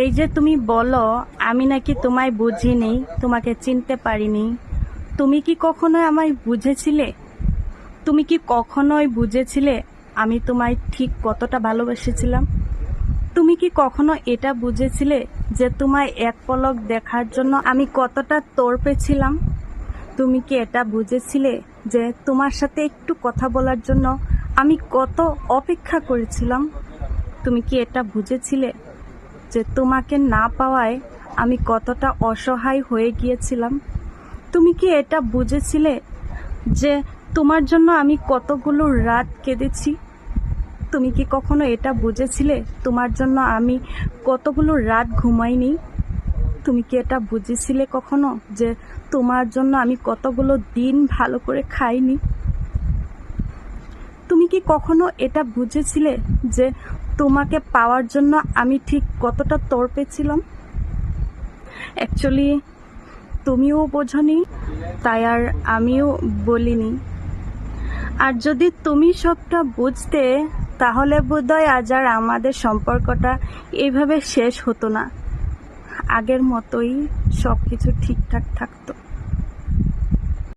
এই যে তুমি বলো, আমি নাকি তোমায় বুঝিনি, তোমাকে চিনতে পারিনি। তুমি কি কখনোই আমায় বুঝেছিলে? তুমি কি কখনোই বুঝেছিলে আমি তোমায় ঠিক কতটা ভালোবেসেছিলাম? তুমি কি কখনো এটা বুঝেছিলে যে তোমায় এক পলক দেখার জন্য আমি কতটা তোরপে ছিলাম? তুমি কি এটা বুঝেছিলে যে তোমার সাথে একটু কথা বলার জন্য আমি কত অপেক্ষা করেছিলাম? তুমি কি এটা বুঝেছিলে? যে তোমাকে না পাওয়ায় আমি কতটা অসহায় হয়ে গিয়েছিলাম। তুমি কি এটা বুঝেছিলে যে তোমার জন্য আমি কতগুলো রাত কেঁদেছি? তুমি কি কখনো এটা বুঝেছিলে তোমার জন্য আমি কতগুলো রাত ঘুমাইনি? তুমি কি এটা বুঝেছিলে কখনো যে তোমার জন্য আমি কতগুলো দিন ভালো করে খাইনি? তুমি কি কখনো এটা বুঝেছিলে যে তোমাকে পাওয়ার জন্য আমি ঠিক কতটা তর্পে ছিলাম? অ্যাকচুয়ালি তুমিও বোঝনি, তাই আর আমিও বলিনি। আর যদি তুমি সবটা বুঝতে, তাহলে বোধহয় আজ আর আমাদের সম্পর্কটা এইভাবে শেষ হতো না। আগের মতোই সব কিছু ঠিকঠাক থাকতো।